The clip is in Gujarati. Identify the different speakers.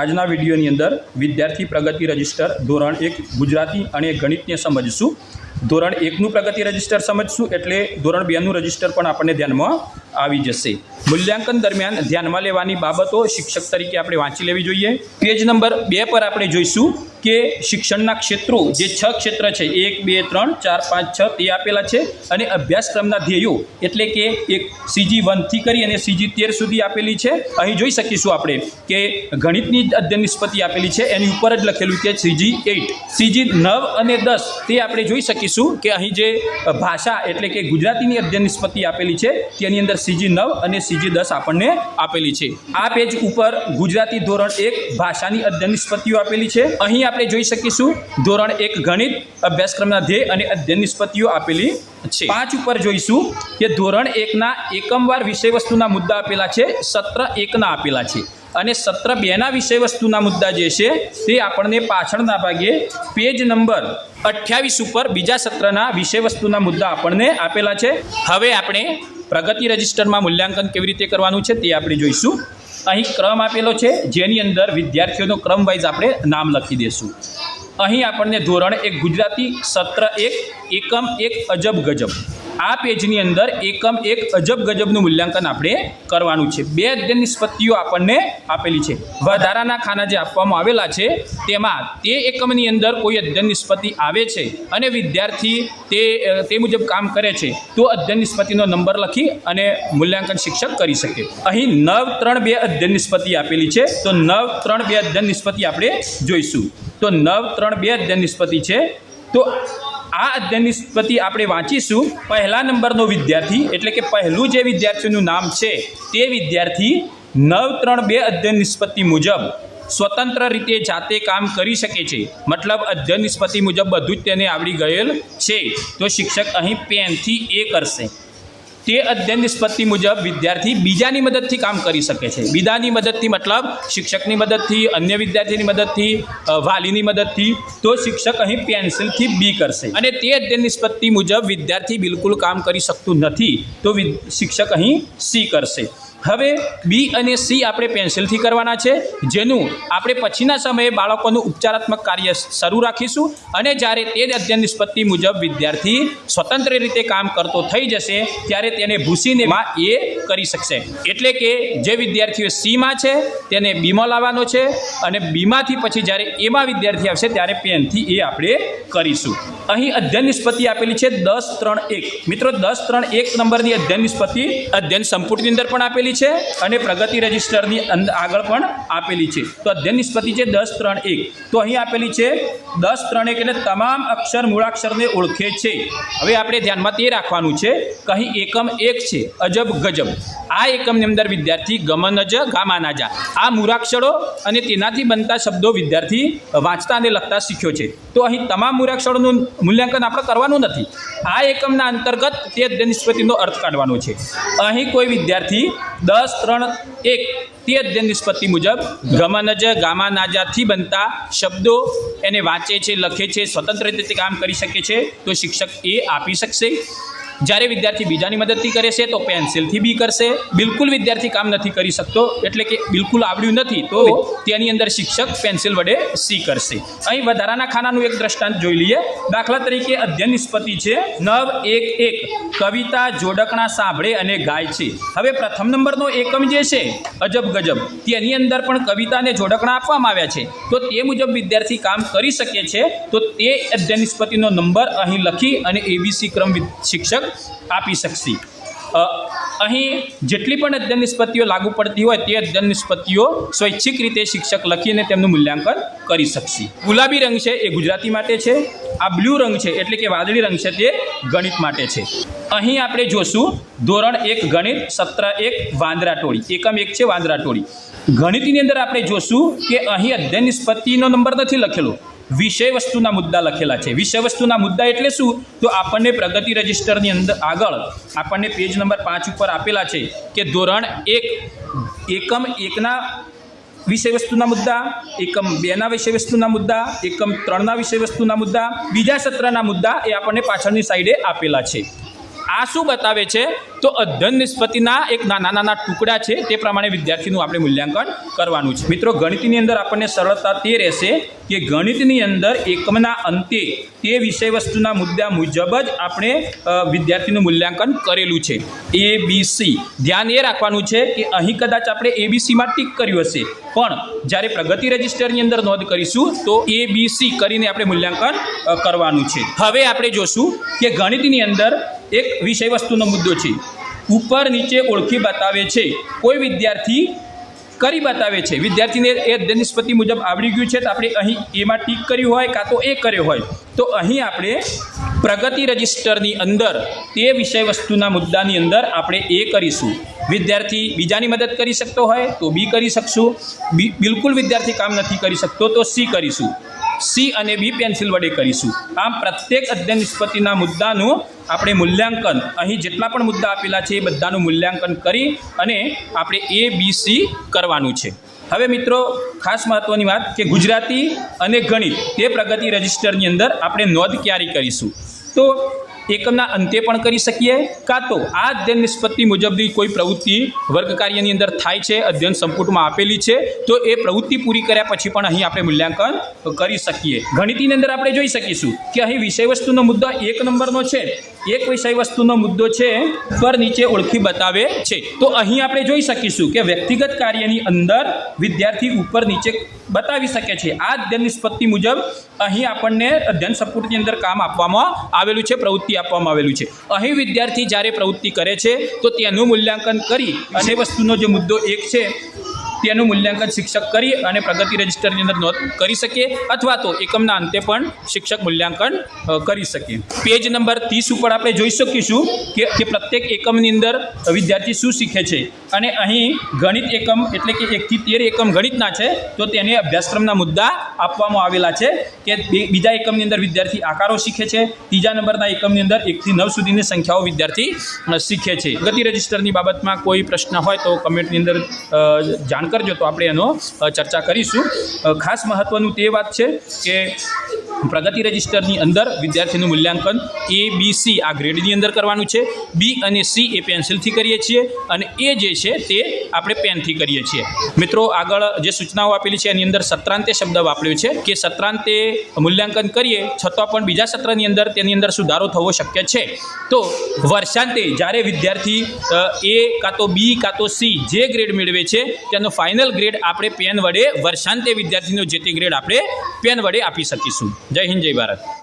Speaker 1: આજના વિડીયોની અંદર વિદ્યાર્થી પ્રગતિ રજિસ્ટર ધોરણ એક ગુજરાતી અને ગણિતને સમજશું. ધોરણ એકનું પ્રગતિ રજિસ્ટર સમજશું એટલે ધોરણ બેનું રજિસ્ટર પણ આપણને ધ્યાનમાં આવી જશે. મૂલ્યાંકન દરમિયાન ધ્યાનમાં લેવાની બાબતો શિક્ષક તરીકે આપણે વાંચી લેવી જોઈએ. પેજ નંબર બે પર આપણે જોઈશું. કે શિક્ષણના ક્ષેત્રો જે છ ક્ષેત્ર છે, એક, બે, ત્રણ, ચાર, પાંચ, છ, તે આપેલા છે અને અભ્યાસક્રમના ધ્યેયો એટલે કે એક સીજી વનથી કરી અને સીજી તેર સુધી આપેલી છે. અહીં જોઈ શકીશું આપણે કે ગણિતની અધ્યયન નિષ્પત્તિ આપેલી છે. એની ઉપર જ લખેલું છે સીજી એઇટ સીજી નવ અને દસ, તે આપણે જોઈ શકીશું કે અહીં જે ભાષા એટલે કે ગુજરાતીની અધ્યયન નિષ્પત્તિ આપેલી છે, તેની અંદર સીજી નવ અને સીજી દસ આપણને આપેલી છે. આ પેજ ઉપર ગુજરાતી ધોરણ એક ભાષાની અધ્યયન નિષ્પત્તિઓ આપેલી છે. અહીં આપણે જોઈ શકીશું. ધોરણ એક ગણિત અભ્યાસક્રમના ધ્યેય અને અધ્યયન નિષ્પત્તિઓ આપેલી છે. પાંચ ઉપર જોઈશું કે ધોરણ એકના એકમવાર વિષય વસ્તુના મુદ્દા આપેલા છે, સત્ર એકના આપેલા છે. અને સત્ર બેના વિષય વસ્તુના મુદ્દા જે છે, તે આપણને પાછળના ભાગે પેજ નંબર અઠ્યાવીસ ઉપર બીજા સત્રના વિષય વસ્તુના મુદ્દા આપણને આપેલા છે. હવે આપણે પ્રગતિ રજિસ્ટરમાં મૂલ્યાંકન કેવી રીતે કરવાનું છે, તે આપણે જોઈશું. અહીં ક્રમ આપેલો છે, જેની અંદર વિદ્યાર્થીઓનો ક્રમ વાઇઝ આપણે નામ લખી દઈશું અહીં આપણને ધોરણ એક ગુજરાતી સત્ર એક, એકમ એક અજબ ગજબ. આ પેજની અંદર એકમ એક અજબ ગજબનું મૂલ્યાંકન આપણે કરવાનું છે. બે અધ્યયન નિષ્પત્તિઓ આપણને આપેલી છે. વધારાના ખાના જે આપવામાં આવેલા છે, તેમાં તે એકમની અંદર કોઈ અધ્યયન નિષ્પત્તિ આવે છે અને વિદ્યાર્થી તે તે મુજબ કામ કરે છે, તો અધ્યયન નિષ્પત્તિનો નંબર લખી અને મૂલ્યાંકન શિક્ષક કરી શકે. અહીં નવ ત્રણ બે અધ્યયન નિષ્પત્તિ આપેલી છે, તો નવ ત્રણ બે અધ્યયન નિષ્પત્તિ આપણે જોઈશું. તો નવ ત્રણ બે અધ્યયન નિષ્પત્તિ છે, તો આ અધ્યયનની સ્પતિ આપણે વાંચીશું. પહેલા નંબરનો વિદ્યાર્થી, એટલે કે પહેલું જે વિદ્યાર્થીનું નામ છે, તે વિદ્યાર્થી નવ ત્રણ બે અધ્યયન નિષ્પત્તિ મુજબ સ્વતંત્ર રીતે જાતે કામ કરી શકે છે. મતલબ અધ્યયન નિષ્પત્તિ મુજબ બધું જ તેને આવડી ગયેલ છે. તો શિક્ષક અહીં પેનથી એ કરશે. તે અધ્યયન નિષ્પત્તિ મુજબ વિદ્યાર્થી બીજાની મદદથી કામ કરી શકે છે. બીજાની મદદથી મતલબ શિક્ષકની મદદથી, અન્ય વિદ્યાર્થીની મદદથી વાલીની મદદથી તો શિક્ષક અહીં પેન્સિલથી બી કરશે. અને તે અધ્યયન નિષ્પત્તિ મુજબ વિદ્યાર્થી બિલકુલ કામ કરી શકતું નથી તો શિક્ષક અહીં સી કરશે. હવે બી અને સી આપણે પેન્સિલથી કરવાના છે. જેનું આપણે પછીના સમયે બાળકોનું ઉપચારાત્મક કાર્ય શરૂ રાખીશું અને જ્યારે તે જ અધ્યયન નિષ્પત્તિ મુજબ વિદ્યાર્થી સ્વતંત્ર રીતે કામ કરતો થઈ જશે, ત્યારે તેને ભૂસીને એ કરી શકશે. એટલે કે જે વિદ્યાર્થીઓ સીમાં છે, તેને બીમાં લાવવાનો છે અને બીમાંથી પછી જ્યારે એમાં વિદ્યાર્થી આવશે, ત્યારે પેનથી એ આપણે કરીશું. અહીં અધ્યયન નિષ્પત્તિ આપેલી છે દસ, ત્રણ, એક. મિત્રો, દસ, ત્રણ, એક નંબરની અધ્યયન નિષ્પત્તિ અધ્યયન સંપુટની અંદર પણ આપેલી છે અને પ્રગતિ રજિસ્ટરની આગળ પણ આપેલી છે. તો અધ્યયન નિષ્પત્તિ છે દસ, ત્રણ, એક. તો અહીં આપેલી છે દસ, ત્રણ, એક એટલે તમામ અક્ષર મૂળાક્ષરને ઓળખે છે. હવે આપણે ધ્યાનમાં તે રાખવાનું છે. કે અહીં એકમ એક છે, અજબ ગજબ. આ એકમની અંદર વિદ્યાર્થી ગમન જ ગામાના ગામાનાજા આ મૂળાક્ષરો અને તેનાથી બનતા શબ્દો વિદ્યાર્થી વાંચતા અને લખતા શીખ્યો છે. તો અહીં તમામ મૂળાક્ષરોનું મૂલ્યાંકન આપણે કરવાનું નથી. આ એકમના અંતર્ગત તે નિષ્પત્તિનો અર્થ કાઢવાનો છે. અહીં કોઈ વિદ્યાર્થી દસ, ત્રણ, એક, તે અધ્યયન નિષ્પત્તિ મુજબ ગમનજ ગામાનાજાથી બનતા શબ્દો એને વાંચે છે, લખે છે, સ્વતંત્ર રીતે કામ કરી શકે છે, તો શિક્ષક એ આપી શકશે. જ્યારે વિદ્યાર્થી બીજાની મદદથી કરે છે તો પેન્સિલથી બી કરશે. બિલકુલ વિદ્યાર્થી કામ નથી કરી શકતો એટલે કે બિલકુલ આવડ્યું નથી તો તેની અંદર શિક્ષક પેન્સિલ વડે સી કરશે. અહીં વધારાના ખાનાનું એક દ્રષ્ટાંત જોઈ લઈએ. દાખલા તરીકે અધ્યયન નિષ્પતિ છે નવ એક એક. કવિતા જોડકણા સાંભળે અને ગાય છે. હવે પ્રથમ નંબરનો એકમ જે છે અજબ ગજબ. તેની અંદર પણ કવિતા અને જોડકણા આપવામાં આવ્યા છે. તો તે મુજબ વિદ્યાર્થી કામ કરી શકે છે તો તે અધ્યયન નિષ્પતિનો નંબર અહીં લખી અને એબીસી ક્રમ શિક્ષક આપી શકશે. અહીં જેટલી પણ અધ્યયન નિષ્પત્તિઓ લાગુ પડતી હોય તે અધ્યયન નિષ્પત્તિઓ સ્વૈચ્છિક રીતે શિક્ષક લખીને તેમનું મૂલ્યાંકન કરી શકશે. ગુલાબી રંગ છે એ ગુજરાતી માટે છે, આ બ્લુ રંગ છે એટલે કે વાદળી રંગ છે તે ગણિત માટે છે. અહીં આપણે જોશું ધોરણ એક ગણિત, સત્ર એક વાંદરા ટોળી. એકમ એક છે વાંદરા ટોળી. ગણિતની અંદર આપણે જોશું કે અહીં અધ્યયન નિષ્પત્તિનો નંબર નથી લખેલો. વિષય વસ્તુના મુદ્દા લખેલા છે. વિષય વસ્તુના મુદ્દા એટલે શું? તો આપણને પ્રગતિ રજિસ્ટરની અંદર આગળ આપણને પેજ નંબર પાંચ ઉપર આપેલા છે કે ધોરણ એક, એકમ એકના વિષય વસ્તુના મુદ્દા, એકમ બેના વિષય વસ્તુના મુદ્દા, એકમ ત્રણના વિષય વસ્તુના મુદ્દા, બીજા સત્રના મુદ્દા એ આપણને પાછળની સાઈડે આપેલા છે. આ શું બતાવે છે? તો અધ્યયન નિષ્પત્તિના એક નાના નાના ટુકડા છે, તે પ્રમાણે વિદ્યાર્થીનું આપણે મૂલ્યાંકન કરવાનું છે. મિત્રો, ગણિતની અંદર આપણને સરળતા તે રહેશે કે ગણિતની અંદર એકમના અંતે તે વિષય વસ્તુના મુદ્દા મુજબ જ આપણે વિદ્યાર્થીનું મૂલ્યાંકન કરેલું છે. એ બી સી ધ્યાન એ રાખવાનું છે કે અહીં કદાચ આપણે એ બી સીમાં ટીક કર્યું હશે. પણ જ્યારે પ્રગતિ રજિસ્ટરની અંદર નોંધ કરીશું, તો એ બી સી કરીને આપણે મૂલ્યાંકન કરવાનું છે. હવે આપણે જોશું કે ગણિતની અંદર એક વિષય વસ્તુનો મુદ્દો છે. ઉપર નીચે ઓળખી બતાવે છે. કોઈ વિદ્યાર્થી કરી બતાવે છે. વિદ્યાર્થીને એ નિષ્પતિ મુજબ આવડી ગયું છે તો આપણે અહીં એમાં ટીક કર્યું હોય કાં તો એ કર્યો હોય. તો અહીં આપણે પ્રગતિ રજિસ્ટરની અંદર તે વિષય વસ્તુના મુદ્દાની અંદર આપણે એ કરીશું. વિદ્યાર્થી બીજાની મદદ કરી શકતો હોય તો બી કરી શકશું. બિલકુલ વિદ્યાર્થી કામ નથી કરી શકતો તો સી કરીશું. સી અને બી પેન્સિલ વડે કરીશું. આમ પ્રત્યેક અધ્યયન નિષ્પત્તિના મુદ્દાનું આપણે મૂલ્યાંકન, અહીં જેટલા પણ મુદ્દા આપેલા છે એ બધાનું મૂલ્યાંકન કરી અને આપણે એ, બી, સી કરવાનું છે. હવે મિત્રો, ખાસ મહત્ત્વની વાત કે ગુજરાતી અને ગણિત, તે પ્રગતિ રજિસ્ટરની અંદર આપણે નોંધ ક્યારે કરીશું? તો એકમના અંતે પણ કરી શકીએ, કાં તો આ અધ્યયન નિષ્પત્તિ મુજબની કોઈ પ્રવૃત્તિ વર્ગ કાર્યની અંદર થાય છે, અધ્યયન સંપુટમાં આપેલી છે, તો એ પ્રવૃત્તિ પૂરી કર્યા પછી પણ અહીં આપણે મૂલ્યાંકન કરી શકીએ. ગણિતની અંદર આપણે જોઈ શકીશું કે અહીં વિષય વસ્તુનો મુદ્દો એક નંબરનો છે, એક વિષય વસ્તુનો મુદ્દો છે, પર નીચે ઓળખી બતાવે છે. તો અહીં આપણે જોઈ શકીશું કે વ્યક્તિગત કાર્યની અંદર વિદ્યાર્થી ઉપર નીચે બતાવી શકે છે. આ અધ્યયન નિષ્પત્તિ મુજબ અહીં આપણને અધ્યયન સપોર્ટની અંદર કામ આપવામાં આવેલું છે, પ્રવૃત્તિ આપવામાં આવેલું છે. અહીં વિદ્યાર્થી જ્યારે પ્રવૃત્તિ કરે છે, તો તેનું મૂલ્યાંકન કરી અને વસ્તુનો જે મુદ્દો એક છે તેનું મૂલ્યાંકન શિક્ષક કરી અને પ્રગતિ રજિસ્ટરની અંદર નોંધ કરી શકીએ અથવા તો એકમના અંતે પણ શિક્ષક મૂલ્યાંકન કરી શકીએ. પેજ નંબર ત્રીસ ઉપર આપણે જોઈ શકીશું કે કે પ્રત્યેક એકમની અંદર વિદ્યાર્થી શું શીખે છે. અને અહીં ગણિત એકમ એટલે કે એકથી તેર એકમ ગણિતના છે, તો તેને અભ્યાસક્રમના મુદ્દા આપવામાં આવેલા છે કે બીજા એકમની અંદર વિદ્યાર્થી આકારો શીખે છે, ત્રીજા નંબરના એકમની અંદર એકથી નવ સુધીની સંખ્યાઓ વિદ્યાર્થી શીખે છે. ગતિ રજિસ્ટરની બાબતમાં કોઈ પ્રશ્ન હોય તો કમેન્ટની અંદર જાણ કરજો તો આપણે એનો ચર્ચા કરીશું. ખાસ મહત્ત્વનું તે વાત છે કે પ્રગતિ રજિસ્ટરની અંદર વિદ્યાર્થીનું મૂલ્યાંકન એ બી સી આ ગ્રેડની અંદર કરવાનું છે. બી અને સી એ પેન્સિલથી કરીએ છીએ અને એ જે છે તે આપણે પેનથી કરીએ છીએ. મિત્રો, આગળ જે સૂચનાઓ આપેલી છે એની અંદર સત્રાંતે શબ્દ વાપર્યો છે કે સત્રાંતે મૂલ્યાંકન કરીએ છતાં પણ બીજા સત્રની અંદર તેની અંદર સુધારો થવો શક્ય છે. તો વર્ષાંતે જ્યારે વિદ્યાર્થી એ કાં તો બી કાં તો સી જે ગ્રેડ મેળવે છે, તેનો ફાઇનલ ગ્રેડ આપણે પેન વડે વર્ષાંતે વિદ્યાર્થીનો જે તે ગ્રેડ આપણે પેન વડે આપી શકીશું. જય હિન્દ જય ભારત.